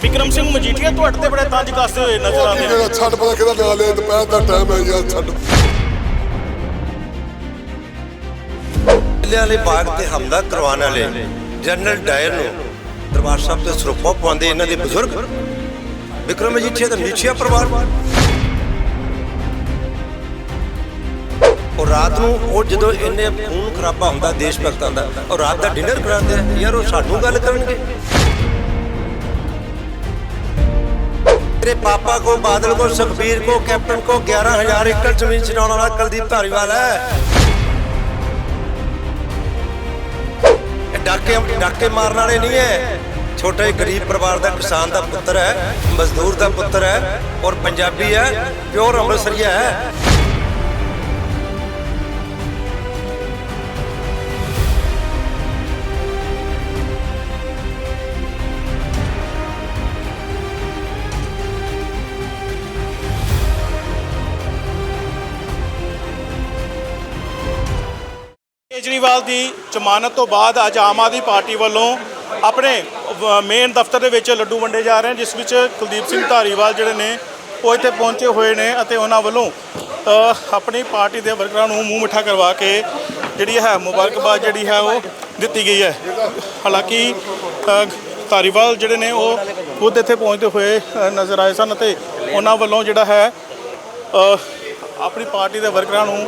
ਵਿਕਰਮ ਸਿੰਘ ਮਜੀਠੀਆ ਤੁਹਾਡੇ ਤੇ ਬੜੇ ਤੰਜ ਕੱਸਦੇ ਹੋਏ ਨਜ਼ਰ ਆਉਂਦੇ ਆ ਜਿਹੜਾ ਛੱਡ ਪਤਾ ਕਿਹਦਾ ਨਾਂ ਲਿਆ ਦੁਪਹਿਰ ਦਾ ਟਾਈਮ ਹੈ ਯਾਰ ਛੱਡ। ਕਿਲਿਆਂ ਵਾਲੇ ਬਾਗ ਤੇ ਹਮਲਾ ਕਰਵਾਉਣ ਵਾਲੇ ਜਨਰਲ ਡਾਇਰ ਨੂੰ ਦਰਬਾਰ ਸਾਹਿਬ ਤੇ ਸਰੂਪਾ ਪਾਉਂਦੇ ਇਹਨਾਂ ਦੇ ਬਜ਼ੁਰਗ ਵਿਕਰਮ ਮਜੀਠੀਆ ਦਾ ਮਜੀਠੀਆ ਪਰਿਵਾਰ। ਉਹ ਰਾਤ ਨੂੰ ਉਹ ਜਦੋਂ ਇੰਨੇ ਖੂਨ ਖਰਾਬਾ ਹੁੰਦਾ ਦੇਸ਼ ਭਗਤਾਂ ਦਾ ਉਹ ਰਾਤ ਦਾ ਡਿਨਰ ਕਰਾਉਂਦੇ ਆ ਯਾਰ ਉਹ ਸਾਨੂੰ ਗੱਲ ਕਰਨਗੇ। ਤੇਰੇ ਪਾਪਾ ਕੋ ਬਾਦਲ ਕੋ ਸੁਖਬੀਰ ਕੋ ਕੈਪਟਨ ਕੋ 11000 ਏਕੜ ਜ਼ਮੀਨ ਚਲਾਉਣ ਵਾਲਾ ਕੁਲਦੀਪ ਧਾਰੀਵਾਲ ਹੈ। ਇਹ ਡਾਕੇ ਡਾਕੇ ਮਾਰਨ ਵਾਲੇ ਨਹੀਂ ਛੋਟੇ ਗਰੀਬ ਪਰਿਵਾਰ ਦਾ ਕਿਸਾਨ ਦਾ ਪੁੱਤਰ ਹੈ, ਮਜ਼ਦੂਰ ਦਾ ਪੁੱਤਰ ਹੈ ਔਰ ਪੰਜਾਬੀ ਹੈ ਪਿਓਰ ਅੰਮ੍ਰਿਤਸਰੀਆ ਹੈ। ਕੇਜਰੀਵਾਲ ਦੀ ਜ਼ਮਾਨਤ ਤੋਂ ਬਾਅਦ ਅੱਜ ਆਮ ਆਦਮੀ ਪਾਰਟੀ ਵੱਲੋਂ ਆਪਣੇ ਮੇਨ ਦਫ਼ਤਰ ਦੇ ਵਿੱਚ ਲੱਡੂ ਵੰਡੇ ਜਾ ਰਹੇ ਹਨ, ਜਿਸ ਵਿੱਚ ਕੁਲਦੀਪ ਸਿੰਘ ਧਾਰੀਵਾਲ ਜਿਹੜੇ ਨੇ, ਉਹ ਇੱਥੇ ਪਹੁੰਚੇ ਹੋਏ ਨੇ ਅਤੇ ਉਹਨਾਂ ਵੱਲੋਂ ਆਪਣੀ ਪਾਰਟੀ ਦੇ ਵਰਕਰਾਂ ਨੂੰ ਮੂੰਹ ਮਿੱਠਾ ਕਰਵਾ ਕੇ ਜਿਹੜੀ ਹੈ ਮੁਬਾਰਕਬਾਦ ਜਿਹੜੀ ਹੈ ਉਹ ਦਿੱਤੀ ਗਈ ਹੈ। ਹਾਲਾਂਕਿ ਧਾਰੀਵਾਲ ਜਿਹੜੇ ਨੇ, ਉਹ ਖੁਦ ਇੱਥੇ ਪਹੁੰਚਦੇ ਹੋਏ ਨਜ਼ਰ ਆਏ ਸਨ ਅਤੇ ਉਹਨਾਂ ਵੱਲੋਂ ਜਿਹੜਾ ਹੈ ਆਪਣੀ ਪਾਰਟੀ ਦੇ ਵਰਕਰਾਂ ਨੂੰ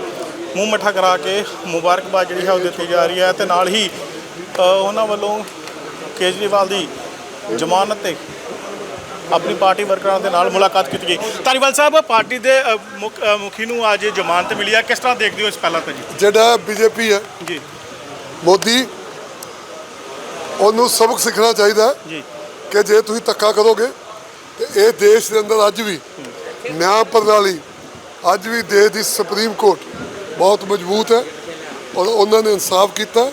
ਮੂੰਹ ਮਿੱਠਾ ਕਰਾ ਕੇ ਮੁਬਾਰਕਬਾਦ ਜਿਹੜੀ ਹੈ ਉਹ ਦਿੱਤੀ ਜਾ ਰਹੀ ਹੈ ਤੇ ਨਾਲ ਹੀ ਉਹਨਾਂ ਵੱਲੋਂ ਕੇਜਰੀਵਾਲ ਦੀ ਜ਼ਮਾਨਤ ਤੇ ਆਪਣੀ ਪਾਰਟੀ ਵਰਕਰਾਂ ਦੇ ਨਾਲ ਮੁਲਾਕਾਤ ਕੀਤੀ ਗਈ। ਧਾਰੀਵਾਲ ਸਾਹਿਬ ਪਾਰਟੀ ਦੇ ਮੁੱਖ- ਨੂੰ ਅੱਜ ਜ਼ਮਾਨਤ ਮਿਲੀ ਹੈ। ਕਿਸ ਤਰ੍ਹਾਂ ਦੇਖਦੇ ਹੋ ਇਸ ਪਹਿਲਾਂ ਤਾਂ ਜੀ? ਜਿਹੜਾ ਬੀਜੇਪੀ ਹੈ ਜੀ। ਮੋਦੀ ਉਹਨੂੰ ਸਬਕ ਸਿੱਖਣਾ ਚਾਹੀਦਾ ਜੀ। ਕਿ ਜੇ ਤੁਸੀਂ ਧੱਕਾ ਕਰੋਗੇ ਤੇ ਇਹ ਦੇਸ਼ ਦੇ ਅੰਦਰ ਅੱਜ ਵੀ ਨਿਆਂ ਪ੍ਰਣਾਲੀ ਅੱਜ ਵੀ ਦੇਸ਼ ਦੀ ਸੁਪਰੀਮ ਕੋਰਟ ਬਹੁਤ ਮਜ਼ਬੂਤ ਹੈ ਔਰ ਉਹਨਾਂ ਨੇ ਇਨਸਾਫ ਕੀਤਾ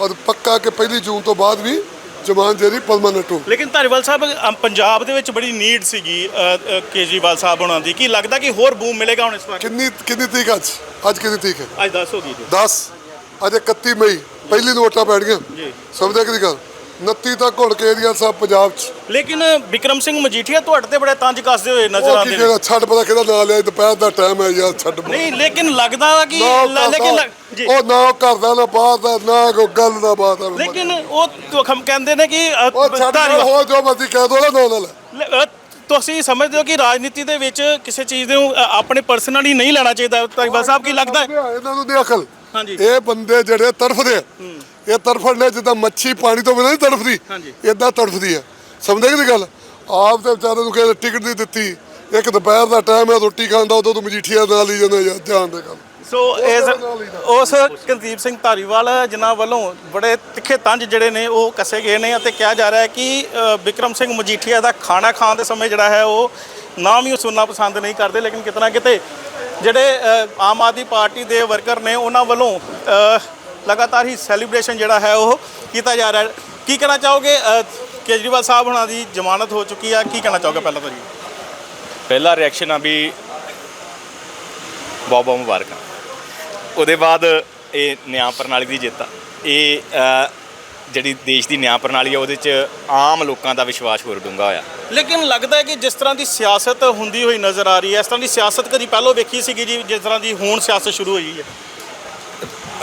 ਔਰ ਪੱਕਾ ਕਿ ਪਹਿਲੀ ਜੂਨ ਤੋਂ ਬਾਅਦ ਵੀ ਜ਼ਮਾਨ ਜਿਹੜੀ ਪਰਮਾਨੈਂਟ ਹੋ ਲੇਕਿਨ ਧਾਰੀਵਾਲ ਸਾਹਿਬ ਪੰਜਾਬ ਦੇ ਵਿੱਚ ਬੜੀ ਨੀਡ ਸੀਗੀ ਅ, ਅ, ਕੇਜਰੀਵਾਲ ਸਾਹਿਬ ਉਹਨਾਂ ਦੀ। ਕੀ ਲੱਗਦਾ ਕਿ ਹੋਰ ਬੂਮ ਮਿਲੇਗਾ ਹੁਣ ਇਸ ਵਾਰ? ਕਿੰਨੀ ਕਿੰਨੀ ਤਰੀਕ ਅੱਜ? ਅੱਜ ਕਿੰਨੀ ਤਰੀਕ ਹੈ? ਅੱਜ 10 ਹੋ ਗਈ ਜੀ। 10 ਅੱਜ 31 ਮਈ। ਪਹਿਲੀ ਨੂੰ ਵੋਟਾਂ ਪੈਣਗੀਆਂ। ਜੀ। ਸਮਝਦੇ ਕਿ ਦੀ ਗੱਲ? 29 ਤੱਕ ਹੁਣ ਕੇਜਰੀਵਾਲ ਸਾਹਿਬ ਪੰਜਾਬ 'ਚ ਲੇਕਿਨ ਵਿਕਰਮ ਸਿੰਘ ਮਜੀਠੀਆ ਤੁਹਾਡੇ ਤੇ ਬੜੇ ਤੰਜ ਕੱਸਦੇ ਹੋਏ ਨਜ਼ਰ ਉਹ ਕੀ ਆਉਂਦੇ ਨੇ ਕਿਹੜਾ ਛੱਡ ਪਤਾ ਕਿਹਦਾ ਨਾਂ ਲਿਆ ਦੁਪਹਿਰ ਦਾ ਟਾਈਮ ਹੈ ਯਾਰ ਛੱਡ ਨਹੀਂ ਲੇਕਿਨ ਲੱਗਦਾ ਕਿ ਨਾ ਉਹ ਲ- ਲੇਕਿਨ ਕਰਦਾ, ਲੱਗ- ਜੀ ਉਹ ਨਾ ਉਹ ਕਰਦਾ ਨਾ ਬਾਹਰ ਦਾ ਨਾ ਕੋਈ ਗੱਲ ਨਾ ਬਾਤ ਆ। ਲੇਕਿਨ ਉਹ ਤੁਖਮ ਕਹਿੰਦੇ ਨੇ ਕਿ ਅ, ਉਹ ਛੱਡ ਧਾਰੀਵਾਲ- ਹੋ ਜੋ ਮਰਜ਼ੀ ਕਹਿ ਦੋ ਨਾ ਨਾ ਨਾਲ ਲ- ਅ, ਤੁਸੀਂ ਸਮਝਦੇ ਹੋ ਕਿ ਰਾਜਨੀਤੀ ਦੇ ਵਿੱਚ ਕਿਸੇ ਚੀਜ਼ ਨੂੰ ਅ, ਆਪਣੇ ਪਰਸਨਲੀ ਨਹੀਂ ਲੈਣਾ ਚਾਹੀਦਾ ਧਾਰੀਵਾਲ ਸਾਹਿਬ ਕੀ ਲੱਗਦਾ ਹੈ ਇਹਨਾਂ ਨੂੰ ਨਹੀਂ ਅਕਲ ਹਾਂਜੀ। ਇਹ ਬੰਦੇ ਜਿਹੜੇ ਤੜਫਦੇ ਆ, ਇਹ ਤੜਫਣ ਨੇ ਜਿੱਦਾਂ ਮੱਛੀ ਪਾਣੀ ਤੋਂ ਬਿਨਾਂ ਨਹੀਂ ਤੜਫਦੀ। ਹਾਂਜੀ। ਇਦਾਂ ਤੜਫਦੀ ਹੈ ਸਮਝਦੇ ਕਿ ਗੱਲ? ਆਪ ਤੇ ਵਿਚਾਰੇ ਨੂੰ ਕਿਸੇ ਟਿਕਟ ਨਹੀਂ ਦਿੱਤੀ। ਇੱਕ ਦੁਪਹਿਰ ਦਾ ਟਾਈਮ ਹੈ ਰੋਟੀ ਖਾਣ ਦਾ ਉਦੋਂ ਤੋਂ ਮਜੀਠੀਆ ਨਾਲ ਹੀ ਜਾਂਦੇ ਯਾਰ ਧਿਆਨ ਦੇ ਗੱਲ ਸੋ ਇਸ ਉਸ ਕੁਲਦੀਪ ਸਿੰਘ ਧਾਰੀਵਾਲ ਜਿਨ੍ਹਾਂ ਵੱਲੋਂ ਬੜੇ ਤਿੱਖੇ ਤੰਜ ਜਿਹੜੇ ਨੇ ਉਹ ਕੱਸੇ ਗਏ ਨੇ ਅਤੇ ਕਿਹਾ ਜਾ ਰਿਹਾ ਹੈ ਕਿ ਵਿਕਰਮ ਸਿੰਘ ਮਜੀਠੀਆ ਦਾ ਖਾਣਾ ਖਾਣ ਦੇ ਸਮੇਂ ਜਿਹੜਾ ਹੈ ਉਹ ਨਾਮ ਹੀ ਸੁਣਨਾ ਪਸੰਦ ਨਹੀਂ ਕਰਦੇ। ਲੇਕਿਨ ਕਿਤਨਾ ਕਿਤੇ ਜਿਹੜੇ ਆਮ ਆਦਮੀ ਪਾਰਟੀ ਦੇ ਵਰਕਰ ਨੇ ਉਹਨਾਂ ਵੱਲੋਂ ਲਗਾਤਾਰ ਹੀ ਸੈਲੀਬ੍ਰੇਸ਼ਨ ਜਿਹੜਾ ਹੈ ਉਹ ਕੀਤਾ ਜਾ ਰਿਹਾ ਹੈ। ਕੀ ਕਹਿਣਾ ਚਾਹੋਗੇ ਕੇਜਰੀਵਾਲ ਸਾਹਿਬ ਹੁਣਾਂ ਦੀ ਜ਼ਮਾਨਤ ਹੋ ਚੁੱਕੀ ਆ? ਕੀ ਕਹਿਣਾ ਚਾਹੋਗੇ ਪਹਿਲਾਂ ਤਾਂ ਜੀ? ਪਹਿਲਾ ਰਿਐਕਸ਼ਨ ਆ ਵੀ ਬਹੁਤ ਬਹੁਤ ਮੁਬਾਰਕਾਂ। ਉਹਦੇ ਬਾਅਦ ਇਹ ਨਿਆਂ ਪ੍ਰਣਾਲੀ ਦੀ ਜਿੱਤ ਆ। ਇਹ ਜਿਹੜੀ ਦੇਸ਼ ਦੀ ਨਿਆਂ ਪ੍ਰਣਾਲੀ ਆ ਉਹਦੇ 'ਚ ਆਮ ਲੋਕਾਂ ਦਾ ਵਿਸ਼ਵਾਸ ਹੋਰ ਡੂੰਘਾ ਹੋਇਆ। ਲੇਕਿਨ ਲੱਗਦਾ ਹੈ ਕਿ ਜਿਸ ਤਰ੍ਹਾਂ ਦੀ ਸਿਆਸਤ ਹੁੰਦੀ ਹੋਈ ਨਜ਼ਰ ਆ ਰਹੀ ਹੈ ਇਸ ਤਰ੍ਹਾਂ ਦੀ ਸਿਆਸਤ ਕਦੀ ਪਹਿਲਾਂ ਵੇਖੀ ਸੀਗੀ ਜੀ ਜਿਸ ਤਰ੍ਹਾਂ ਦੀ ਹੁਣ ਸਿਆਸਤ ਸ਼ੁਰੂ ਹੋਈ ਹੈ।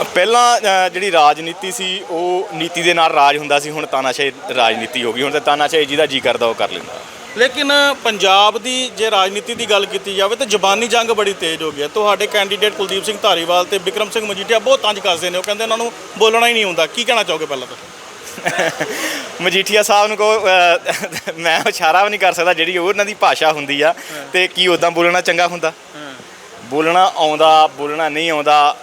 ਪਹਿਲਾਂ ਜਿਹੜੀ ਰਾਜਨੀਤੀ ਸੀ ਉਹ ਨੀਤੀ ਦੇ ਨਾਲ ਰਾਜ ਹੁੰਦਾ ਸੀ ਹੁਣ ਤਾਨਾਸ਼ਾਹੀ ਰਾਜਨੀਤੀ ਹੋ ਗਈ। ਹੁਣ ਤਾਂ ਤਾਨਾਸ਼ਾਹੀ ਜਿਹਦਾ ਜੀ ਕਰਦਾ ਉਹ ਕਰ ਲੈਂਦਾ। ਲੇਕਿਨ ਪੰਜਾਬ ਦੀ ਜੇ ਰਾਜਨੀਤੀ ਦੀ ਗੱਲ ਕੀਤੀ ਜਾਵੇ ਤਾਂ ਜ਼ਬਾਨੀ ਜੰਗ ਬੜੀ ਤੇਜ਼ ਹੋ ਗਈ ਹੈ। ਤੁਹਾਡੇ ਕੈਂਡੀਡੇਟ ਕੁਲਦੀਪ ਸਿੰਘ ਧਾਰੀਵਾਲ ਤੇ ਵਿਕਰਮ ਸਿੰਘ ਮਜੀਠੀਆ ਬਹੁਤ ਤੰਜ ਕੱਸਦੇ ਨੇ। ਉਹ ਕਹਿੰਦੇ ਉਹਨਾਂ ਨੂੰ ਬੋਲਣਾ ਹੀ ਨਹੀਂ ਹੁੰਦਾ। ਕੀ ਕਹਿਣਾ ਚਾਹੋਗੇ ਪਹਿਲਾਂ ਤਾਂ? ਮਜੀਠੀਆ ਸਾਹਿਬ ਨੂੰ ਕੋ ਮੈਂ ਇਸ਼ਾਰਾ ਵੀ ਨਹੀਂ ਕਰ ਸਕਦਾ ਜਿਹੜੀ ਉਹ ਉਹਨਾਂ ਦੀ ਭਾਸ਼ਾ ਹੁੰਦੀ ਆ ਤੇ ਕੀ ਉਦਾਂ ਬੋਲਣਾ ਚੰਗਾ ਹੁੰਦਾ? ਬੋਲਣਾ ਆਉਂਦਾ ਬੋਲਣਾ ਨਹੀਂ ਆਉਂਦਾ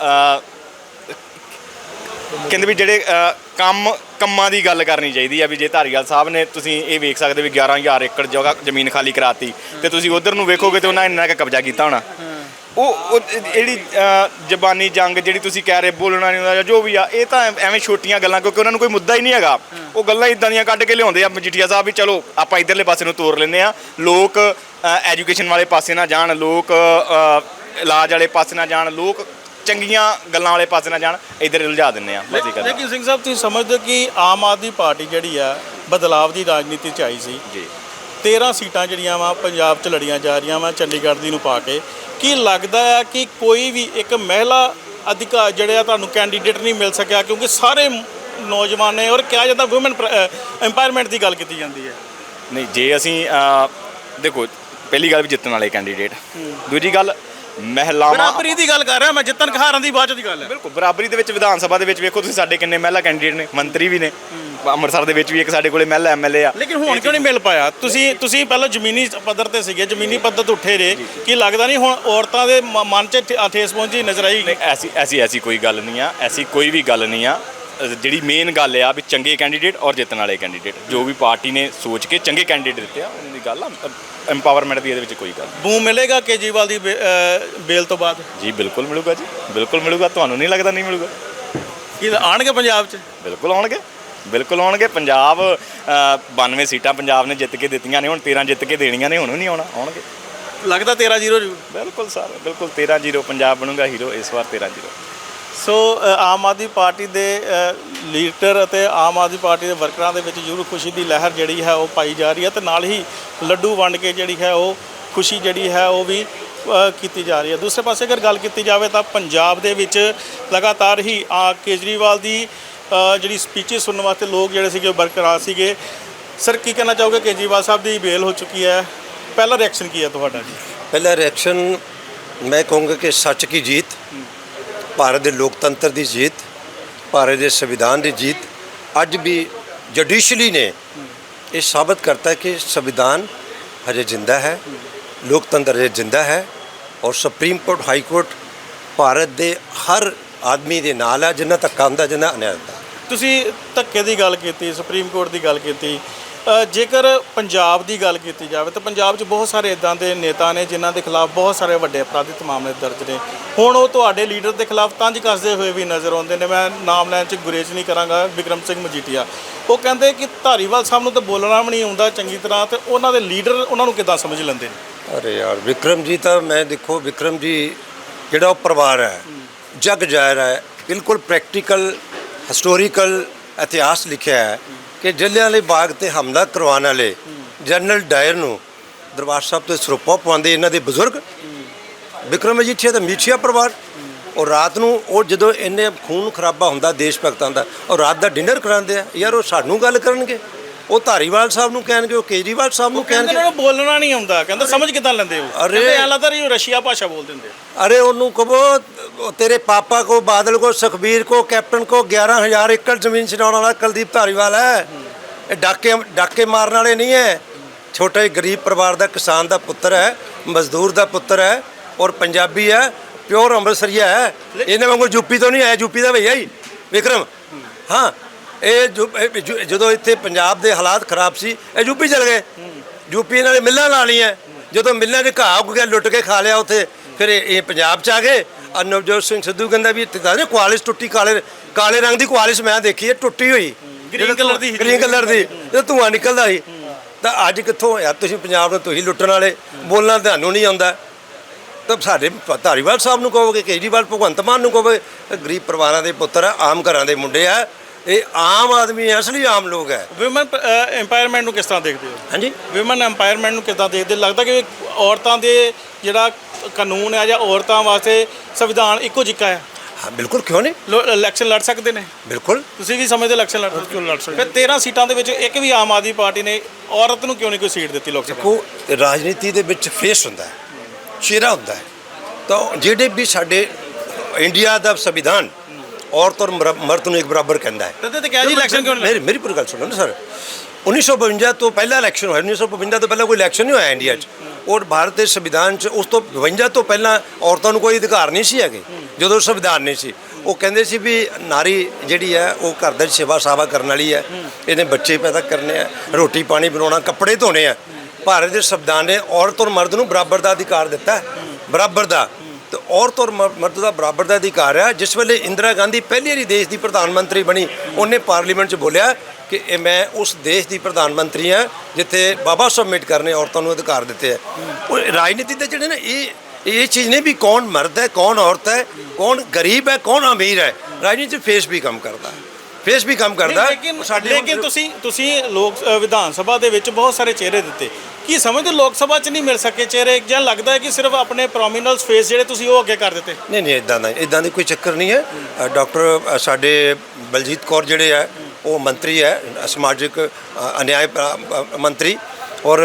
ਕਹਿੰਦੇ ਵੀ ਜਿਹੜੇ ਅ, ਕੰਮ ਕੰਮਾਂ ਦੀ ਗੱਲ ਕਰਨੀ ਚਾਹੀਦੀ ਆ ਵੀ ਜੇ ਧਾਰੀਵਾਲ ਸਾਹਿਬ ਨੇ ਤੁਸੀਂ ਇਹ ਵੇਖ ਸਕਦੇ ਵੀ 11000 ਏਕੜ ਜਗ੍ਹਾ ਜ਼ਮੀਨ ਖਾਲੀ ਕਰਾਤੀ ਤੇ ਤੁਸੀਂ ਉਧਰ ਨੂੰ ਵੇਖੋਗੇ ਤੇ ਉਹਨਾਂ ਇੰਨਾ ਕੁ ਕਬਜ਼ਾ ਕੀਤਾ ਹੋਣਾ। ਉਹ ਉਹ ਜਿਹੜੀ ਅ, ਜ਼ਬਾਨੀ ਜੰਗ ਜਿਹੜੀ ਤੁਸੀਂ ਕਹਿ ਰਹੇ ਬੋਲਣਾ ਨਹੀਂ ਹੁੰਦਾ ਜਾਂ ਜੋ ਵੀ ਆ ਇਹ ਤਾਂ ਐਵੇਂ ਛੋਟੀਆਂ ਗੱਲਾਂ ਕਿਉਂਕਿ ਉਹਨਾਂ ਨੂੰ ਕੋਈ ਮੁੱਦਾ ਹੀ ਨਹੀਂ ਹੈਗਾ। ਉਹ ਗੱਲਾਂ ਇਦਾਂ ਦੀਆਂ ਕੱਢ ਕੇ ਲਿਆਉਂਦੇ ਆ। ਮਜੀਠੀਆ ਸਾਹਿਬ ਵੀ ਚਲੋ ਆਪਾਂ ਇਧਰਲੇ ਪਾਸੇ ਨੂੰ ਤੋਰ ਲੈਂਦੇ ਆ। ਲੋਕ ਐਜੂਕੇਸ਼ਨ ਵਾਲੇ ਪਾਸੇ ਨਾ ਜਾਣ ਲੋਕ ਅ, ਇਲਾਜ ਵਾਲੇ ਪਾਸੇ ਨਾ ਜਾਣ ਲੋਕ ਚੰਗੀਆਂ ਗੱਲਾਂ ਵਾਲੇ ਪਾਸੇ ਨਾ ਜਾਣ ਇਧਰ ਉਲਝਾ ਦਿੰਨੇ ਆ ਬਸ। ਲੇਕਿਨ ਸਿੰਘ ਸਾਹਿਬ ਤੁਸੀਂ ਸਮਝਦੇ ਹੋ ਕਿ ਆਮ ਆਦਮੀ ਪਾਰਟੀ ਜਿਹੜੀ ਆ ਬਦਲਾਵ ਦੀ ਰਾਜਨੀਤੀ ਚ ਆਈ ਸੀ। ਜੀ। 13 ਸੀਟਾਂ ਜਿਹੜੀਆਂ ਵਾ ਪੰਜਾਬ 'ਚ ਲੜੀਆਂ ਜਾ ਰਹੀਆਂ ਵਾ ਚੰਡੀਗੜ੍ਹ ਦੀ ਨੂੰ ਪਾ ਕੇ ਕੀ ਲੱਗਦਾ ਹੈ ਕਿ ਕੋਈ ਵੀ ਇੱਕ ਮਹਿਲਾ ਅਧਿਕਾਰ ਜਿਹੜੇ ਆ ਤੁਹਾਨੂੰ ਕੈਂਡੀਡੇਟ ਨਹੀਂ ਮਿਲ ਸਕਿਆ ਕਿਉਂਕਿ ਸਾਰੇ ਨੌਜਵਾਨ ਨੇ ਔਰ ਕਿਹਾ ਜਾਂਦਾ ਔਮਨ ਐਮਪਾਵਰਮੈਂਟ ਦੀ ਗੱਲ ਕੀਤੀ ਜਾਂਦੀ ਹੈ। ਨਹੀਂ ਜੇ ਅਸੀਂ ਅਹ, ਦੇਖੋ ਪਹਿਲੀ ਗੱਲ ਵੀ ਜਿੱਤਣ ਵਾਲੇ ਕੈਂਡੀਡੇਟ ਦੂਜੀ ਗੱਲ ਮਹਿਲਾਵਾਂ ਬਰਾਬਰੀ ਦੀ ਗੱਲ ਕਰ ਰਿਹਾ ਮੈਂ ਜਿੱਤਣ ਹਾਰਨ ਦੀ ਬਾਅਦ 'ਚ ਦੀ ਗੱਲ ਹੈ। ਬਿਲਕੁਲ ਬਰਾਬਰੀ ਦੇ ਵਿੱਚ ਵਿਧਾਨ ਸਭਾ ਦੇ ਵਿੱਚ ਵੇਖੋ ਤੁਸੀਂ ਸਾਡੇ ਕਿੰਨੇ ਮਹਿਲਾ ਕੈਂਡੀਡੇਟ ਨੇ ਮੰਤਰੀ ਵੀ ਨੇ। ਅੰਮ੍ਰਿਤਸਰ ਦੇ ਵਿੱਚ ਵੀ ਇੱਕ ਸਾਡੇ ਕੋਲੇ ਮਹਿਲਾ ਐਮਐਲਏ ਆ। ਲੇਕਿਨ ਹੁਣ ਕਿਉਂ ਨਹੀਂ ਮਿਲ ਪਾਇਆ? ਤੁਸੀਂ ਤੁਸੀਂ ਪਹਿਲਾਂ ਜ਼ਮੀਨੀ ਪੱਧਰ ਤੇ ਸੀਗੇ ਜ਼ਮੀਨੀ ਪੱਧਰ ਤੋਂ ਉੱਠੇ ਜੇ। ਕੀ ਲੱਗਦਾ ਨਹੀਂ ਹੁਣ ਔਰਤਾਂ ਦੇ ਮ- ਮਨ 'ਚ ਠੇ- ਠੇਸ ਪਹੁੰਚੀ ਨਜ਼ਰ ਆਈ? ਨਹੀਂ ਐਸੀ ਐਸੀ ਐਸੀ ਕੋਈ ਗੱਲ ਨਹੀਂ ਆ ਐਸੀ ਕੋਈ ਵੀ ਗੱਲ ਨਹੀਂ ਆ। ਜਿਹੜੀ ਮੇਨ ਗੱਲ ਆ ਵੀ ਚੰਗੇ ਕੈਂਡੀਡੇਟ ਔਰ ਜਿੱਤਣ ਵਾਲੇ ਕੈਂਡੀਡੇਟ ਜੋ ਵੀ ਪਾਰਟੀ ਨੇ ਸੋਚ ਕੇ ਚੰਗੇ ਕੈਂਡੀਡੇਟ ਦਿੱਤੇ ਆ ਉਹਨਾਂ ਦੀ ਗੱਲ ਆ ਐਮਪਾਵਰਮੈਂਟ ਦੀ ਇਹਦੇ ਵਿੱਚ ਕੋਈ ਗੱਲ। ਬੂਮ ਮਿਲੇਗਾ ਕੇਜੀਵਾਲ ਦੀ ਬੇ- ਅਹ ਬੇਲ ਤੋਂ ਬਾਅਦ? ਜੀ ਬਿਲਕੁਲ ਮਿਲੂਗਾ ਜੀ। ਬਿਲਕੁਲ ਮਿਲੂਗਾ ਤੁਹਾਨੂੰ ਨਹੀਂ ਲੱਗਦਾ ਨਹੀਂ ਮਿਲੂਗਾ? ਕੀ ਆਣਗੇ ਪੰਜਾਬ 'ਚ? ਬਿਲਕੁਲ ਆਉਣਗੇ। ਬਿਲਕੁਲ ਆਉਣਗੇ। ਪੰਜਾਬ ਅਹ, 92 ਸੀਟਾਂ ਪੰਜਾਬ ਨੇ ਜਿੱਤ ਕੇ ਦਿੱਤੀਆਂ ਨੇ ਹੁਣ 13 ਜਿੱਤ ਕੇ ਦੇਣੀਆਂ ਨੇ ਹੁਣ ਵੀ ਨਹੀਂ ਆਉਣਾ ਆਉਣਗੇ। ਲੱਗਦਾ 13 0 ਜੂ ਬਿਲਕੁਲ ਸਰ ਬਿਲਕੁਲ 13 0 ਪੰਜਾਬ ਬਣੂਗਾ ਹੀਰੋ ਇਸ ਵਾਰ 13 0 ਸੋ ਆਮ ਆਦਮੀ ਪਾਰਟੀ ਦੇ ਲੀਡਰ ਅਤੇ ਆਮ ਆਦਮੀ ਪਾਰਟੀ ਦੇ ਵਰਕਰਾਂ ਦੇ ਵਿੱਚ ਜ਼ਰੂਰ ਖੁਸ਼ੀ ਦੀ ਲਹਿਰ ਜਿਹੜੀ ਹੈ ਉਹ ਪਾਈ ਜਾ ਰਹੀ ਹੈ ਤੇ ਨਾਲ ਹੀ ਲੱਡੂ ਵੰਡ ਕੇ ਜਿਹੜੀ ਹੈ ਉਹ ਖੁਸ਼ੀ ਜਿਹੜੀ ਹੈ ਉਹ ਵੀ ਕੀਤੀ ਜਾ ਰਹੀ ਹੈ। ਦੂਸਰੇ ਪਾਸੇ ਅਗਰ ਗੱਲ ਕੀਤੀ ਜਾਵੇ ਤਾਂ ਪੰਜਾਬ ਦੇ ਵਿੱਚ ਲਗਾਤਾਰ ਹੀ ਆ ਕੇਜਰੀਵਾਲ ਦੀ ਜਿਹੜੀ ਸਪੀਚਸ ਸੁਣਨ ਵਾਸਤੇ ਲੋਕ ਜਿਹੜੇ ਸੀਗੇ ਬਰਕਰਾਰ ਸੀਗੇ। ਸਰ ਕੀ ਕਹਿਣਾ ਚਾਹੋਗੇ? ਕੇਜਰੀਵਾਲ ਸਾਹਿਬ ਦੀ ਬੇਲ ਹੋ ਚੁੱਕੀ ਹੈ। ਪਹਿਲਾ ਰਿਐਕਸ਼ਨ ਕੀ ਹੈ ਤੁਹਾਡਾ ਜੀ? ਪਹਿਲਾ ਰਿਐਕਸ਼ਨ ਮੈਂ ਕਹੂੰਗਾ ਕਿ ਸੱਚ ਕੀ ਜੀਤ। ਭਾਰਤ ਦੇ ਲੋਕਤੰਤਰ ਦੀ ਜੀਤ, ਭਾਰਤ ਦੇ ਸੰਵਿਧਾਨ ਦੀ ਜੀਤ, ਅੱਜ ਵੀ ਜੁਡੀਸ਼ਲੀ ਨੇ ਇਹ ਸਾਬਤ ਕਰਤਾ ਕਿ ਸੰਵਿਧਾਨ ਹਜੇ ਜਿੰਦਾ ਹੈ, ਲੋਕਤੰਤਰ ਹਜੇ ਜਿੰਦਾ ਹੈ ਔਰ supreme court high court Bharat ਦੇ ਹਰ ਆਦਮੀ ਦੇ ਨਾਲ ਹੈ ਜਿੰਨਾ ਧੱਕਾ ਹੁੰਦਾ, ਜਿੰਨਾ ਅਨਿਆਂ ਹੁੰਦਾ। ਤੁਸੀਂ ਧੱਕੇ ਦੀ ਗੱਲ ਕੀਤੀ ਸੁਪਰੀਮ ਕੋਰਟ ਦੀ ਗੱਲ ਕੀਤੀ ਜੇਕਰ ਪੰਜਾਬ ਦੀ ਗੱਲ ਕੀਤੀ ਜਾਵੇ ਤਾਂ ਪੰਜਾਬ 'ਚ ਬਹੁਤ ਸਾਰੇ ਇਦਾਂ ਦੇ ਨੇਤਾ ਨੇ ਜਿਨ੍ਹਾਂ ਦੇ ਖਿਲਾਫ ਬਹੁਤ ਸਾਰੇ ਵੱਡੇ ਅਪਰਾਧਿਕ ਮਾਮਲੇ ਦਰਜ ਨੇ। ਹੁਣ ਉਹ ਤੁਹਾਡੇ ਲੀਡਰ ਦੇ ਖਿਲਾਫ ਤੰਜ ਕੱਸਦੇ ਹੋਏ ਵੀ ਨਜ਼ਰ ਆਉਂਦੇ ਨੇ। ਮੈਂ ਨਾਮ ਲੈਣ 'ਚ ਗੁਰੇਜ਼ ਨਹੀਂ ਕਰਾਂਗਾ, ਵਿਕਰਮ ਸਿੰਘ ਮਜੀਠੀਆ। ਉਹ ਕਹਿੰਦੇ ਕਿ ਧਾਰੀਵਾਲ ਸਾਹਿਬ ਨੂੰ ਤਾਂ ਬੋਲਣਾ ਵੀ ਨਹੀਂ ਆਉਂਦਾ ਚੰਗੀ ਤਰ੍ਹਾਂ ਤੇ ਉਹਨਾਂ ਦੇ ਲੀਡਰ ਉਹਨਾਂ ਨੂੰ ਕਿੱਦਾਂ ਸਮਝ ਲੈਂਦੇ ਨੇ? ਅਰੇ ਯਾਰ, ਵਿਕਰਮ ਜੀ ਤਾਂ ਮੈਂ ਦੇਖੋ, ਵਿਕਰਮ ਜੀ ਜਿਹੜਾ ਉਹ ਪਰਿਵਾਰ ਹੈ, ਜਗ ਜਾਹਿਰ ਹੈ, ਬਿਲਕੁਲ ਪ੍ਰੈਕਟੀਕਲ ਹਿਸਟੋਰੀਕਲ ਇਤਿਹਾਸ ਲਿਖਿਆ ਹੈ। ਕਿ ਜਲਿਆਂਵਾਲੇ ਬਾਗ ਤੇ ਹਮਲਾ ਕਰਵਾਉਣ ਵਾਲੇ ਜਨਰਲ ਡਾਇਰ ਨੂੰ ਦਰਬਾਰ ਸਾਹਿਬ ਤੋਂ ਸਰੋਪਾ ਪਵਾਉਂਦੇ ਇਹਨਾਂ ਦੇ ਬਜ਼ੁਰਗ। ਵਿਕਰਮ ਮਜੀਠੀਆ ਦਾ ਮੀਠੀਆ ਪਰਿਵਾਰ। ਔਰ ਰਾਤ ਨੂੰ ਉਹ ਜਦੋਂ ਇੰਨੇ ਖੂਨ ਖਰਾਬਾ ਹੁੰਦਾ ਦੇਸ਼ ਭਗਤਾਂ ਦਾ ਔਰ ਰਾਤ ਦਾ ਡਿਨਰ ਕਰਾਉਂਦੇ ਆ। ਯਾਰ ਉਹ ਸਾਨੂੰ ਗੱਲ ਕਰਨਗੇ। ਉਹ ਧਾਰੀਵਾਲ ਸਾਹਿਬ ਨੂੰ ਕਹਿਣਗੇ ਉਹ ਕੇਜਰੀਵਾਲ ਸਾਹਿਬ ਨੂੰ ਕਹਿਣਗੇ। ਉਹਨਾਂ ਬੋਲਣਾ ਨਹੀਂ ਆਉਂਦਾ ਕਹਿੰਦਾ ਸਮਝ ਕਿਦਾਂ ਲੈਂਦੇ ਹੋ ਕਹਿੰਦੇ ਐ ਲੱਗਦਾ ਰਹੀ ਰਸ਼ੀਆ ਭਾਸ਼ਾ ਬੋਲ ਦਿੰਦੇ ਅਰੇ ਉਹਨੂੰ ਕਹੋ ਤੇਰੇ ਪਾਪਾ ਕੋ ਬਾਦਲ ਕੋ ਸੁਖਬੀਰ ਕੋ ਕੈਪਟਨ ਕੋ 11000 ਏਕੜ ਜ਼ਮੀਨ ਛਡਾਉਣ ਵਾਲਾ ਕੁਲਦੀਪ ਧਾਰੀਵਾਲ ਹੈ। ਇਹ ਡਾਕੇ ਡਾਕੇ ਮਾਰਨ ਵਾਲੇ ਨਹੀਂ ਹੈ। ਛੋਟਾ ਜਿਹਾ ਗਰੀਬ ਪਰਿਵਾਰ ਦਾ ਕਿਸਾਨ ਦਾ ਪੁੱਤਰ ਹੈ ਮਜ਼ਦੂਰ ਦਾ ਪੁੱਤਰ ਹੈ ਔਰ ਪੰਜਾਬੀ ਹੈ ਪਿਓਰ ਅੰਮ੍ਰਿਤਸਰੀਆ ਹੈ। ਇਹਨੇ ਵਾਂਗੂ ਯੂਪੀ ਤੋਂ ਨਹੀਂ ਆਇਆ ਯੂਪੀ ਦਾ ਭਈਆ ਹੀ ਵਿਕਰਮ। ਹਾਂ ਇਹ ਜੋ- ਇਹ ਜੋ- ਜਦੋਂ ਇੱਥੇ ਪੰਜਾਬ ਦੇ ਹਾਲਾਤ ਖਰਾਬ ਸੀ ਇਹ ਯੂਪੀ ਚਲ ਗਏ। ਯੂਪੀ ਇਹਨਾਂ ਨੇ ਮਿੱਲਾਂ ਲਾ ਲਈਆਂ। ਜਦੋਂ ਮਿੱਲਾਂ 'ਚ ਘਾਹ ਉੱਗ ਗਿਆ ਲੁੱਟ ਕੇ ਖਾ ਲਿਆ ਉੱਥੇ। ਫਿਰ ਇਹ ਇਹ ਪੰਜਾਬ 'ਚ ਆ ਗਏ। ਔਰ ਨਵਜੋਤ ਸਿੰਘ ਸਿੱਧੂ ਕਹਿੰਦਾ ਵੀ ਇੱਥੇ ਤਾਂ ਕੁਆਲਿਸ ਟੁੱਟੀ ਕਾਲੇ ਕਾਲੇ ਰੰਗ ਦੀ ਕੁਆਲਿਸ ਮੈਂ ਦੇਖੀ ਹੈ ਟੁੱਟੀ ਹੋਈ। Green colour ਦੀ ਸੀ। ਗ੍ਰੀਨ ਕਲਰ ਦੀ। ਜਦੋਂ ਧੂਆਂ ਨਿਕਲਦਾ ਸੀ ਤਾਂ ਅੱਜ ਕਿੱਥੋਂ ਯਾਰ ਤੁਸੀਂ ਪੰਜਾਬ ਨੂੰ ਤੁਸੀਂ ਲੁੱਟਣ ਵਾਲੇ ਬੋਲਣਾ ਤੁਹਾਨੂੰ ਨਹੀਂ ਆਉਂਦਾ। ਤਾਂ ਸਾਡੇ ਧਾਰੀਵਾਲ ਸਾਹਿਬ ਨੂੰ ਕਹੋਗੇ ਕੇਜਰੀਵਾਲ ਭਗਵੰਤ ਮਾਨ ਨੂੰ ਕਹੋਗੇ ਇਹ ਗਰੀਬ ਪਰਿਵਾਰਾਂ ਦੇ ਪੁੱਤਰ ਆ ਆਮ ਘਰਾਂ ਦੇ ਮੁੰਡੇ ਆ। ਇਹ ਆਮ ਆਦਮੀ ਹੈ, ਅਸਲੀ ਆਮ ਲੋਕ ਹੈ। ਵਿਮਨ ਐਮਪਾਵਰਮੈਂਟ ਨੂੰ ਕਿਸ ਤਰ੍ਹਾਂ ਦੇਖਦੇ ਹੋ? ਹਾਂਜੀ। ਵਿਮਨ ਐਮਪਾਵਰਮੈਂਟ ਨੂੰ ਕਿੱਦਾਂ ਦੇਖਦੇ? ਲੱਗਦਾ ਕਿ ਔਰਤਾਂ ਦੇ ਜਿਹੜਾ ਕਾਨੂੰਨ ਹੈ ਜਾਂ ਔਰਤਾਂ ਵਾਸਤੇ ਸੰਵਿਧਾਨ ਇੱਕੋ ਜਿਹਾ ਹੈ। ਹਾਂ ਬਿਲਕੁਲ ਕਿਉਂ ਨਹੀਂ? ਇਲੈਕਸ਼ਨ ਲੜ ਸਕਦੇ ਨੇ। ਬਿਲਕੁਲ। ਤੁਸੀਂ ਵੀ ਸਮਝਦੇ ਇਲੈਕਸ਼ਨ ਲੜ ਸਕਦੇ ਲੜ ਸਕਦੇ। ਫਿਰ 13 ਸੀਟਾਂ ਦੇ ਵਿੱਚ ਇੱਕ ਵੀ ਆਮ ਆਦਮੀ ਪਾਰਟੀ ਨੇ ਔਰਤ ਨੂੰ ਕਿਉਂ ਨਹੀਂ ਕੋਈ ਸੀਟ ਦਿੱਤੀ ਲੋਕ ਸਭਾ ਕੋ ਰਾਜਨੀਤੀ ਦੇ ਵਿੱਚ ਫੇਸ ਹੁੰਦਾ ਹੈ ਚਿਹਰਾ ਹੁੰਦਾ ਹੈ। ਤਾਂ ਜਿਹੜੇ ਵੀ ਸਾਡੇ ਇੰਡੀਆ ਦਾ ਸੰਵਿਧਾਨ ਔਰਤ ਔਰ ਮਰ- ਮਰਦ ਨੂੰ ਇੱਕ ਬਰਾਬਰ ਕਹਿੰਦਾ ਹੈ। ਤਦੇ ਤੇ ਕਿਹਾ ਜੀ ਇਲੈਕਸ਼ਨ ਕਿਉਂ ਨਹੀਂ ਮੇਰੀ ਮੇਰੀ ਪੂਰੀ ਗੱਲ ਸੁਣੋ ਨਾ ਸਰ। 1952 ਤੋਂ ਪਹਿਲਾ ਇਲੈਕਸ਼ਨ ਹੋਇਆ 1952 ਤੋਂ ਪਹਿਲਾਂ ਕੋਈ ਇਲੈਕਸ਼ਨ ਨਹੀਂ ਹੋਇਆ ਇੰਡੀਆ 'ਚ। ਔਰ ਭਾਰਤ ਦੇ ਸੰਵਿਧਾਨ 'ਚ ਉਸ ਤੋਂ 52 ਤੋਂ ਪਹਿਲਾਂ ਔਰਤਾਂ ਨੂੰ ਕੋਈ ਅਧਿਕਾਰ ਨਹੀਂ ਸੀ ਹੈਗੇ ਜਦੋਂ ਸੰਵਿਧਾਨ ਨਹੀਂ ਸੀ। ਉਹ ਕਹਿੰਦੇ ਸੀ ਵੀ ਨਾਰੀ ਜਿਹੜੀ ਹੈ ਉਹ ਘਰ ਦਾ ਸੇਵਾ ਸਾਵਾ ਕਰਨ ਵਾਲੀ ਹੈ। ਇਹਨੇ ਬੱਚੇ ਪੈਦਾ ਕਰਨੇ ਆ ਰੋਟੀ ਪਾਣੀ ਬਣਾਉਣਾ ਕੱਪੜੇ ਧੋਣੇ ਆ। ਭਾਰਤ ਦੇ ਸੰਵਿਧਾਨ ਨੇ ਔਰਤ ਔਰ ਮਰਦ ਨੂੰ ਬਰਾਬਰ ਦਾ ਅਧਿਕਾਰ ਦਿੱਤਾ। ਹੈ ਬਰਾਬਰ ਦਾ। ਤੇ ਔਰਤ ਔਰ ਮ- ਮਰਦ ਦਾ ਬਰਾਬਰ ਦਾ ਅਧਿਕਾਰ ਆ। ਜਿਸ ਵੇਲੇ ਇੰਦਰਾ ਗਾਂਧੀ ਪਹਿਲੀ ਵਾਰੀ ਦੇਸ਼ ਦੀ ਪ੍ਰਧਾਨ ਮੰਤਰੀ ਬਣੀ, ਉਹਨੇ ਪਾਰਲੀਮੈਂਟ 'ਚ ਬੋਲਿਆ ਕਿ ਇਹ ਮੈਂ ਉਸ ਦੇਸ਼ ਦੀ ਪ੍ਰਧਾਨ ਮੰਤਰੀ ਹਾਂ ਜਿੱਥੇ ਬਾਬਾ ਸਬਮਿਟ ਕਰਨੇ ਔਰਤਾਂ ਨੂੰ ਅਧਿਕਾਰ ਦਿੱਤੇ ਹੈ ਉਹ ਰਾਜਨੀਤੀ ਦੇ ਜਿਹੜੇ ਨਾ, ਇਹ ਇਹ ਚੀਜ਼ ਨਹੀਂ ਵੀ ਕੌਣ ਮਰਦ ਹੈ, ਕੌਣ ਔਰਤ ਹੈ, ਕੌਣ ਗਰੀਬ ਹੈ, ਕੌਣ ਅਮੀਰ ਹੈ। ਰਾਜਨੀਤੀ 'ਚ ਫੇਸ ਵੀ ਕੰਮ ਕਰਦਾ। ਫੇਸ ਵੀ ਕੰਮ ਕਰਦਾ। ਲੇਕਿਨ ਸਾਡੇ ਲੇਕਿਨ ਤੁਸੀਂ ਤੁਸੀਂ ਲੋਕ ਵਿਧਾਨ ਸਭਾ ਦੇ ਵਿੱਚ ਬਹੁਤ ਸਾਰੇ ਚਿਹਰੇ ਦਿੱਤੇ। ਕੀ ਸਮਝਦੇ ਲੋਕ ਸਭਾ 'ਚ ਨਹੀਂ ਮਿਲ ਸਕੇ ਚਿਹਰੇ? ਜਾਂ ਲੱਗਦਾ ਹੈ ਕਿ ਸਿਰਫ ਆਪਣੇ ਪ੍ਰੋਮਿਨਲਸ ਫੇਸ ਜਿਹੜੇ ਤੁਸੀਂ ਉਹ ਅੱਗੇ ਕਰ ਦਿੱਤੇ? ਨਹੀਂ ਨਹੀਂ ਇਦਾਂ ਦਾ ਇਦਾਂ ਦੀ ਕੋਈ ਚੱਕਰ ਨਹੀਂ ਹੈ। ਡਾਕਟਰ ਸਾਡੇ ਬਲਜੀਤ ਕੌਰ ਜਿਹੜੇ ਹੈ ਉਹ ਮੰਤਰੀ ਹੈ ਸਮਾਜਿਕ ਅਨਿਆਏ ਮੰਤਰੀ। ਔਰ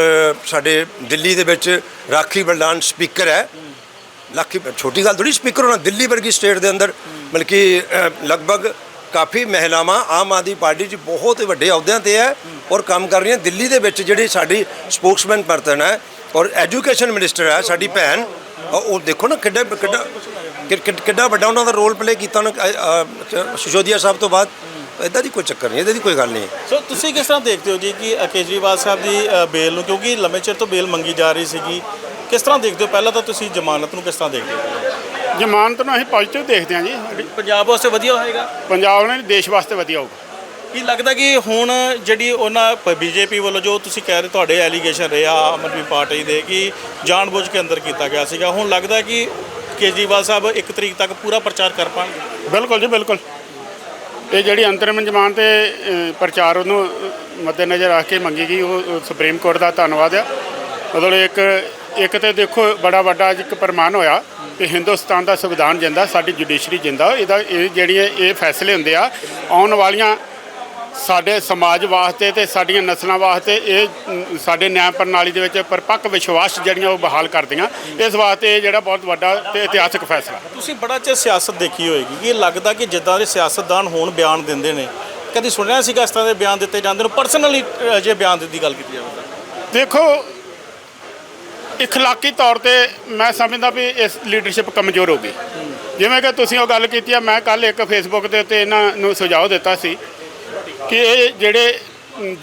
ਸਾਡੇ ਦਿੱਲੀ ਦੇ ਵਿੱਚ ਰਾਖੀ ਬਲਦਾਨ ਸਪੀਕਰ ਹੈ। ਲੱਖੀ ਛੋਟੀ ਗੱਲ ਥੋੜੀ ਸਪੀਕਰ ਹੋਣਾ ਦਿੱਲੀ ਵਰਗੀ ਸਟੇਟ ਦੇ ਅੰਦਰ। ਬਲਕਿ ਅ, ਲਗਭਗ ਕਾਫੀ ਮਹਿਲਾਵਾਂ ਆਮ ਆਦਮੀ ਪਾਰਟੀ 'ਚ ਬਹੁਤ ਵੱਡੇ ਅਹੁਦਿਆਂ ਤੇ ਹੈ ਔਰ ਕੰਮ ਕਰ ਰਹੀਆਂ ਦਿੱਲੀ ਦੇ ਵਿੱਚ ਜਿਹੜੀ ਸਾਡੀ ਸਪੋਕਸਮੈਨ ਪਰਤਨ ਹੈ ਔਰ ਐਜੂਕੇਸ਼ਨ ਮਿਨਿਸਟਰ ਹੈ, ਸਾਡੀ ਭੈਣ, ਉਹ ਦੇਖੋ ਨਾ ਕਿੱਡਾ ਕਿੱਡਾ ਕਿ- ਕਿੱਡਾ ਵੱਡਾ ਉਹਨਾਂ ਦਾ ਰੋਲ ਪਲੇ ਕੀਤਾ ਉਹਨਾਂ ਸਿਸੋਦੀਆ ਸਾਹਿਬ ਤੋਂ ਬਾਅਦ। ਇਦਾਂ ਦੀ ਕੋਈ ਚੱਕਰ ਨਹੀਂ ਇਦਾਂ ਦੀ ਕੋਈ ਗੱਲ ਨਹੀਂ। ਸੋ ਤੁਸੀਂ ਕਿਸ ਤਰ੍ਹਾਂ ਦੇਖਦੇ ਹੋ ਜੀ ਕਿ ਕੇਜਰੀਵਾਲ ਸਾਹਿਬ ਦੀ ਬੇਲ ਨੂੰ, ਕਿਉਂਕਿ ਲੰਮੇ ਚਿਰ ਤੋਂ ਬੇਲ ਮੰਗੀ ਜਾ ਰਹੀ ਸੀਗੀ, ਕਿਸ ਤਰ੍ਹਾਂ ਦੇਖਦੇ ਹੋ? ਪਹਿਲਾਂ ਤਾਂ ਤੁਸੀਂ ਜ਼ਮਾਨਤ ਨੂੰ ਕਿਸ ਤਰ੍ਹਾਂ ਦੇਖਦੇ ਹੋ? ਜ਼ਮਾਨਤ ਨੂੰ ਅਸੀਂ ਪੋਜ਼ਿਟਿਵ ਦੇਖਦੇ ਹਾਂ ਜੀ। ਪੰਜਾਬ ਵਾਸਤੇ ਵਧੀਆ ਹੋਏਗਾ? ਪੰਜਾਬ ਨੇ ਦੇਸ਼ ਵਾਸਤੇ ਵਧੀਆ ਹੋਊਗਾ। ਕੀ ਲੱਗਦਾ ਕਿ ਹੁਣ ਜਿਹੜੀ ਉਹਨਾਂ ਬੀਜੇਪੀ ਵੱਲੋਂ ਜੋ ਤੁਸੀਂ ਕਹਿ ਰਹੇ ਤੁਹਾਡੇ ਐਲੀਗੇਸ਼ਨ ਰਿਹਾ ਆਮ ਆਦਮੀ ਪਾਰਟੀ ਦੇ ਕਿ ਜਾਣਬੁੱਝ ਕੇ ਅੰਦਰ ਕੀਤਾ ਗਿਆ ਸੀਗਾ। ਹੁਣ ਲੱਗਦਾ ਕਿ ਕੇਜਰੀਵਾਲ ਸਾਹਿਬ ਇੱਕ ਤਰੀਕ ਤੱਕ ਪੂਰਾ ਪ੍ਰਚਾਰ ਕਰ ਪਾਣਗੇ। ਬਿਲਕੁਲ ਜੀ ਬਿਲਕੁਲ। ਇਹ ਜਿਹੜੀ ਅੰਤਰਿਮ ਜ਼ਮਾਨਤ ਤੇ ਪ੍ਰਚਾਰ ਉਹਨੂੰ ਅ, ਮੱਦੇਨਜ਼ਰ ਰੱਖ ਕੇ ਮੰਗੀ ਗਈ। ਉਹ ਉਹ ਸੁਪਰੀਮ ਕੋਰਟ ਦਾ ਧੰਨਵਾਦ ਆ। ਮਤਲਬ ਇੱਕ ਇੱਕ ਤੇ ਦੇਖੋ ਬੜਾ ਵੱਡਾ ਅੱਜ ਇੱਕ ਪ੍ਰਮਾਣ ਹੋਇਆ ਕਿ ਹਿੰਦੁਸਤਾਨ ਦਾ ਸੰਵਿਧਾਨ ਜਿੰਦਾ ਸਾਡੀ ਜੁਡੀਸ਼ਰੀ ਜਿੰਦਾ ਇਹਦਾ ਇਹ ਜਿਹੜੀਆਂ ਇਹ ਫੈਸਲੇ ਹੁੰਦੇ ਆ ਆਉਣ ਵਾਲੀਆਂ ਸਾਡੇ ਸਮਾਜ ਵਾਸਤੇ ਤੇ ਸਾਡੀਆਂ ਨਸਲਾਂ ਵਾਸਤੇ ਇਹ ਸਾਡੇ ਨਿਆਂ ਪ੍ਰਣਾਲੀ ਦੇ ਵਿੱਚ ਪਰਪੱਕ ਵਿਸ਼ਵਾਸ ਜਿਹੜੀਆਂ ਉਹ ਬਹਾਲ ਕਰਦੀਆਂ। ਇਸ ਵਾਸਤੇ ਇਹ ਜਿਹੜਾ ਬਹੁਤ ਵੱਡਾ ਤੇ ਇਤਿਹਾਸਕ ਫੈਸਲਾ। ਤੁਸੀਂ ਬੜਾ ਚਿਰ ਸਿਆਸਤ ਦੇਖੀ ਹੋਏਗੀ ਕਿ ਲੱਗਦਾ ਕਿ ਜਿੱਦਾਂ ਦੇ ਸਿਆਸਤਦਾਨ ਹੋਣ ਬਿਆਨ ਦਿੰਦੇ ਨੇ ਕਦੀ ਸੁਣਿਆ ਸੀਗਾ ਇਸ ਤਰ੍ਹਾਂ ਦੇ ਬਿਆਨ ਦਿੱਤੇ ਜਾਂਦੇ ਨੇ? ਪਰਸਨਲੀ ਜੇ ਬਿਆਨ ਦਿੱਤੀ ਗੱਲ ਕੀਤੀ ਜਾਵੇ ਤਾਂ। ਦੇਖੋ ਇਖਲਾਕੀ ਤੌਰ ਤੇ ਮੈਂ ਸਮਝਦਾ ਵੀ ਇਸ ਲੀਡਰਸ਼ਿਪ ਕਮਜ਼ੋਰ ਹੋ ਗਈ। ਜਿਵੇਂ ਕਿ ਤੁਸੀਂ ਉਹ ਗੱਲ ਕੀਤੀ ਆ, ਮੈਂ ਕੱਲ ਇੱਕ ਫੇਸਬੁੱਕ ਦੇ ਉੱਤੇ ਇਹਨਾਂ ਨੂੰ ਸੁਝਾਅ ਦਿੱਤਾ ਸੀ ਕਿ ਇਹ ਜਿਹੜੇ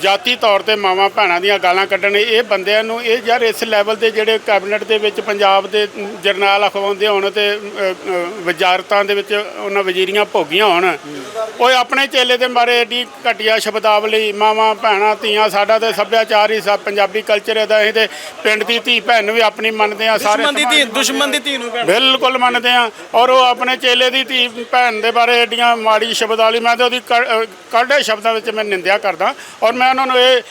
ਜਾਤੀ ਤੌਰ ਤੇ ਮਾਵਾਂ ਭੈਣਾਂ ਦੀਆਂ ਗਾਲਾਂ ਕੱਢਣ ਇਹ ਬੰਦਿਆਂ ਨੂੰ ਇਹ ਯਾਰ ਇਸ ਲੈਵਲ ਦੇ ਜਿਹੜੇ ਕੈਬਨਿਟ ਦੇ ਵਿੱਚ ਪੰਜਾਬ ਦੇ ਜਰਨੈਲ ਅਖਵਾਉਂਦੇ ਹੋਣ ਤੇ ਵਜ਼ਾਰਤਾਂ ਦੇ ਵਿੱਚ ਉਹਨਾਂ ਵਜ਼ੀਰੀਆਂ ਭੋਗੀਆਂ ਹੋਣ। ਉਹ ਆਪਣੇ ਚੇਲੇ ਦੇ ਮਾਰੇ ਏਡੀ ਘਟੀਆ ਸ਼ਬਦਾਵਲੀ ਮਾਵਾਂ ਭੈਣਾਂ ਧੀਆਂ ਸਾਡਾ ਤੇ ਸੱਭਿਆਚਾਰ ਹੀ ਸਭ ਪੰਜਾਬੀ ਕਲਚਰ ਦਾ ਇਹ ਤੇ ਪਿੰਡ ਦੀ ਧੀ ਭੈਣ ਨੂੰ ਵੀ ਆਪਣੀ ਮੰਨਦੇ ਆ ਸਾਰੇ ਦੁਸ਼ਮਣ ਦੀ ਧੀ ਦੁਸ਼ਮਣ ਦੀ ਧੀ ਨੂੰ ਬਿਲਕੁਲ ਮੰਨਦੇ ਆ। ਔਰ ਉਹ ਆਪਣੇ ਚੇਲੇ ਦੀ ਧੀ ਭੈਣ ਦੇ ਬਾਰੇ ਏਡੀਆਂ ਮਾੜੀ ਸ਼ਬਦਾਵਲੀ ਮੈਂ ਤੇ ਉਹਦੀ ਕ- ਅਹ ਕੜ੍ਹੇ ਸ਼ਬਦਾਂ ਵਿੱਚ ਮੈਂ ਨਿੰਦਿਆ ਕਰਦਾ। ਔਰ ਮੈਂ ਉਹਨਾਂ ਨੂੰ ਇਹ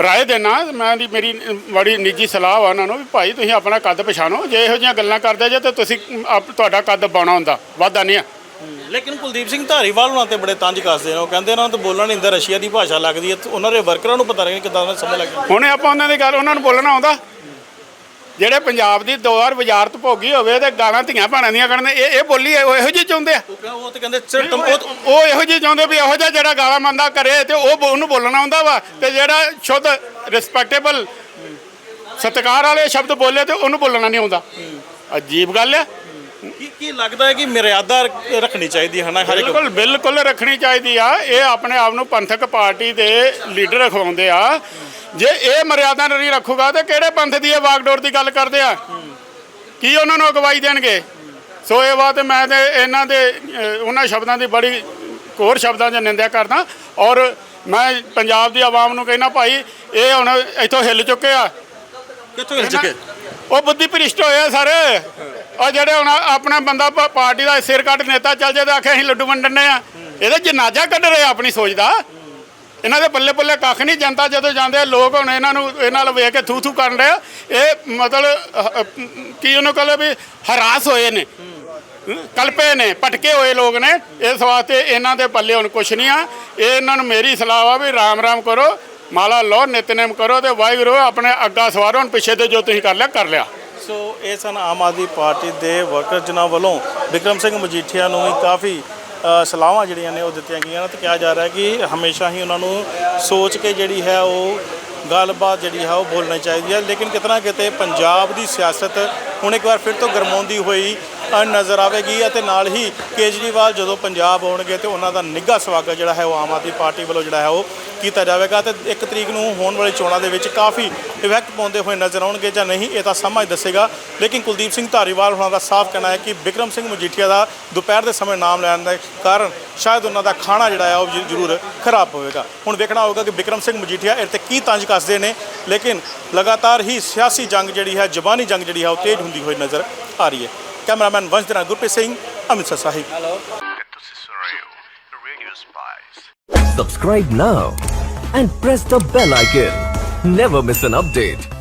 ਰਾਏ ਦੇਣਾ ਮੈਂ ਦੀ ਮੇਰੀ ਬੜੀ ਨਿੱਜੀ ਸਲਾਹ ਵਾ ਉਹਨਾਂ ਨੂੰ ਵੀ ਭਾਈ ਤੁਸੀਂ ਆਪਣਾ ਕੱਦ ਪਛਾਣੋ ਜੇ ਇਹੋ ਜਿਹੀਆਂ ਗੱਲਾਂ ਕਰਦੇ ਜੇ ਤਾਂ ਤੁਸੀਂ ਆਪ- ਤੁਹਾਡਾ ਕੱਦ ਬਾਉਣਾ ਹੁੰਦਾ ਵਾਧਾ ਨਹੀਂ ਆ। ਲੇਕਿਨ ਕੁਲਦੀਪ ਸਿੰਘ ਧਾਰੀਵਾਲ ਉਹਨਾਂ ਤੇ ਬੜੇ ਤੰਜ ਕੱਸਦੇ ਨੇ ਉਹ ਕਹਿੰਦੇ ਉਹਨਾਂ ਨੂੰ ਤਾਂ ਬੋਲਣ ਨਹੀਂ ਦਿੰਦਾ ਰਸ਼ੀਆ ਦੀ ਭਾਸ਼ਾ ਲੱਗਦੀ ਹੈ ਤੇ ਉਹਨਾਂ ਦੇ ਵਰਕਰਾਂ ਨੂੰ ਪਤਾ ਨਹੀਂ ਕਿੱਦਾਂ ਦਾ ਸਮਝ ਲੱਗਦੀ ਹੁਣ ਆਪਾਂ ਉਹਨਾਂ ਦੀ ਗੱਲ ਉਹਨਾਂ ਨੂੰ ਬੋਲਣਾ ਆਉਂਦਾ। ਜਿਹੜੇ ਪੰਜਾਬ ਦੀ ਦੋ ਵਾਰ ਵਜ਼ਾਰਤ ਭੋਗੀ ਹੋਵੇ ਤੇ ਗਾਲਾਂ ਧੀਆਂ ਭੈਣਾਂ ਦੀਆਂ ਕੱਢਦੇ ਇਹ ਇਹ ਬੋਲੀ ਇਹੋ ਜਿਹੀ ਚਾਹੁੰਦੇ ਆ? ਉਹ ਤੇ ਕਹਿੰਦੇ ਸਿਰ ਉਹ ਇਹੋ ਜਿਹੇ ਚਾਹੁੰਦੇ ਵੀ ਇਹੋ ਜਿਹਾ ਜਿਹੜਾ ਗਾਲਾਂ ਮੰਦਾ ਕਰੇ ਤੇ ਉਹ ਉਹਨੂੰ ਬੋਲਣਾ ਆਉਂਦਾ ਵਾ ਤੇ ਜਿਹੜਾ ਸ਼ੁੱਧ ਰਿਸਪੈਕਟੇਬਲ ਸਤਿਕਾਰ ਵਾਲੇ ਸ਼ਬਦ ਬੋਲੇ ਤੇ ਉਹਨੂੰ ਬੋਲਣਾ ਨਹੀਂ ਆਉਂਦਾ। ਅਜੀਬ ਗੱਲ ਹੈ ਕੀ ਕੀ ਲੱਗਦਾ ਹੈ ਕਿ ਮਰਿਆਦਾ ਰੱਖਣੀ ਚਾਹੀਦੀ ਹੈ ਨਾ ਹਰ ਇੱਕ ਬਿਲਕੁਲ ਬਿਲਕੁਲ ਰੱਖਣੀ ਚਾਹੀਦੀ ਆ। ਇਹ ਆਪਣੇ ਆਪ ਨੂੰ ਪੰਥਕ ਪਾਰਟੀ ਦੇ ਲੀਡਰ ਰਖਵਾਉਂਦੇ ਆ। ਜੇ ਇਹ ਮਰਿਆਦਾ ਨਹੀਂ ਰੱਖੂਗਾ ਤੇ ਕਿਹੜੇ ਪੰਥ ਦੀ ਇਹ ਵਾਗਡੋਰ ਦੀ ਗੱਲ ਕਰਦੇ ਆ? ਕੀ ਉਹਨਾਂ ਨੂੰ ਅਗਵਾਈ ਦੇਣਗੇ? ਸੋ ਇਹ ਬਾਤ ਮੈਂ ਤੇ ਇਹਨਾਂ ਦੇ ਉਹਨਾਂ ਸ਼ਬਦਾਂ ਦੀ ਬੜੀ ਕੋਰ ਸ਼ਬਦਾਂ 'ਚ ਨਿੰਦਿਆ ਕਰਦਾ। ਔਰ ਮੈਂ ਪੰਜਾਬ ਦੀ ਆਵਾਮ ਨੂੰ ਕਹਿੰਦਾ ਭਾਈ ਇਹ ਹੁਣ ਇੱਥੋਂ ਹਿੱਲ ਚੁੱਕੇ ਆ। ਕਿੱਥੋਂ ਹਿਲ ਚੁੱਕੇ? ਉਹ ਬੁੱਧੀ ਭ੍ਰਿਸ਼ਟ ਹੋਏ ਆ ਸਾਰੇ। ਉਹ ਜਿਹੜੇ ਹੁਣ ਆਪਣਾ ਬੰਦਾ ਪਾਰਟੀ ਦਾ ਸਿਰ ਕੱਢ ਨੇਤਾ ਚੱਲ ਜੇ ਤੇ ਆਖੇ ਅਸੀਂ ਲੱਡੂ ਵੰਡਣੇ ਆ। ਇਹਦੇ ਜਨਾਜ਼ਾ ਕੱਢ ਰਹੇ ਆਪਣੀ ਸੋਚ ਦਾ। ਇਹਨਾਂ ਦੇ ਪੱਲੇ ਪੱਲੇ ਕੱਖ ਨਹੀਂ ਜਾਂਦਾ ਜਦੋਂ ਜਾਂਦੇ ਆ, ਲੋਕ ਹੁਣ ਇਹਨਾਂ ਨੂੰ ਇਹਨਾਂ ਨਾਲ ਵੇਖ ਕੇ ਥੂ ਥੂ ਕਰਨ ਰਹੇ ਇਹ ਮਤਲਬ ਅਹ, ਅਹ, ਕੀ ਉਹਨੂੰ ਕਹਿੰਦੇ ਵੀ ਹਰਾਸ ਹੋਏ ਨੇ। ਕਲਪੇ ਨੇ ਪਟਕੇ ਹੋਏ ਲੋਕ ਨੇ। ਇਸ ਵਾਸਤੇ ਇਹਨਾਂ ਦੇ ਪੱਲੇ ਹੁਣ ਕੁਛ ਨਹੀਂ ਆ। ਇਹ ਇਹਨਾਂ ਨੂੰ ਮੇਰੀ ਸਲਾਹ ਆ ਵੀ ਰਾਮ ਰਾਮ ਕਰੋ ਮਾਲਾ ਲਓ ਨਿਤਨੇਮ ਕਰੋ ਤੇ ਵਾਹਿਗੁਰੂ ਆਪਣੇ ਅੱਗਾ ਸਵਾਰੋ ਹੁਣ ਪਿੱਛੇ ਤੇ ਜੋ ਤੁਸੀਂ ਕਰ ਲਿਆ ਕਰ ਲਿਆ। ਸੋ ਇਹ ਸਨ ਆਮ ਆਦਮੀ ਪਾਰਟੀ ਦੇ ਵਰਕਰ ਜਿਨ੍ਹਾਂ ਵੱਲੋਂ ਵਿਕਰਮ ਸਿੰਘ ਮਜੀਠੀਆ ਨੂੰ ਵੀ ਕਾਫੀ ਸਲਾਹਾਂ ਜਿਹੜੀਆਂ ਨੇ ਉਹ ਦਿੱਤੀਆਂ ਗਈਆਂ ਨੇ ਤੇ ਕਿਹਾ ਜਾ ਰਿਹਾ ਕਿ ਹਮੇਸ਼ਾ ਹੀ ਉਹਨਾਂ ਨੂੰ ਸੋਚ ਕੇ ਜਿਹੜੀ ਹੈ ਉਹ ਗੱਲਬਾਤ ਜਿਹੜੀ ਹੈ ਉਹ ਬੋਲਣੀ ਚਾਹੀਦੀ ਹੈ। ਲੇਕਿਨ ਕਿਤਨਾ ਕਿਤੇ ਪੰਜਾਬ ਦੀ ਸਿਆਸਤ ਹੁਣ ਇੱਕ ਵਾਰ ਫਿਰ ਤੋਂ ਗਰਮਾਉਂਦੀ ਹੋਈ ਨਜ਼ਰ ਆਵੇਗੀ ਅਤੇ ਨਾਲ ਹੀ ਕੇਜਰੀਵਾਲ ਜਦੋਂ ਪੰਜਾਬ ਆਉਣਗੇ ਤੇ ਉਹਨਾਂ ਦਾ ਨਿੱਘਾ ਸਵਾਗਤ ਜਿਹੜਾ ਹੈ ਉਹ ਆਮ ਆਦਮੀ ਪਾਰਟੀ ਵੱਲੋਂ ਜਿਹੜਾ ਹੈ ਉਹ ਕੀਤਾ ਜਾਵੇਗਾ ਤੇ ਇੱਕ ਤਰੀਕ ਨੂੰ ਹੋਣ ਵਾਲੀ ਚੋਣਾਂ ਦੇ ਵਿੱਚ ਕਾਫੀ ਇਫੈਕਟ ਪਾਉਂਦੇ ਹੋਏ ਨਜ਼ਰ ਆਉਣਗੇ ਜਾਂ ਨਹੀਂ, ਇਹ ਤਾਂ ਸਮਾਂ ਹੀ ਦੱਸੇਗਾ। ਲੇਕਿਨ ਕੁਲਦੀਪ ਸਿੰਘ ਧਾਰੀਵਾਲ ਉਹਨਾਂ ਦਾ ਸਾਫ਼ ਕਹਿਣਾ ਹੈ ਕਿ ਵਿਕਰਮ ਸਿੰਘ ਮਜੀਠੀਆ ਦਾ ਦੁਪਹਿਰ ਦੇ ਸਮੇਂ ਨਾਮ ਲੈਣ ਦੇ ਕਾਰਨ ਸ਼ਾਇਦ ਉਹਨਾਂ ਦਾ ਖਾਣਾ ਜਿਹੜਾ ਹੈ ਉਹ ਜ਼ਰੂਰ ਖਰਾਬ ਹੋਵੇਗਾ। ਹੁਣ ਵੇਖਣਾ ਹੋਵੇਗਾ ਕਿ ਵਿਕਰਮ ਸਿੰਘ ਮਜੀਠੀਆ ਇਹ ਤੇ ਕੀ ਤੰਜ ਕੱਸਦੇ ਨੇ, ਲੇਕਿਨ ਲਗਾਤਾਰ ਹੀ ਸਿਆਸੀ ਜੰਗ ਜਿਹੜੀ ਹੈ, ਜ਼ਬਾਨੀ ਜੰਗ ਜਿਹੜੀ ਹੈ ਉਹ ਤੇਜ਼ ਹੁੰਦੀ ਹੋਈ ਨਜ਼ਰ ਆ ਰਹੀ ਹੈ। Cameraman Vanjana Gurpreet Singh, Mr. Sahib. Hello. Subscribe now and press the bell icon. Never miss an update.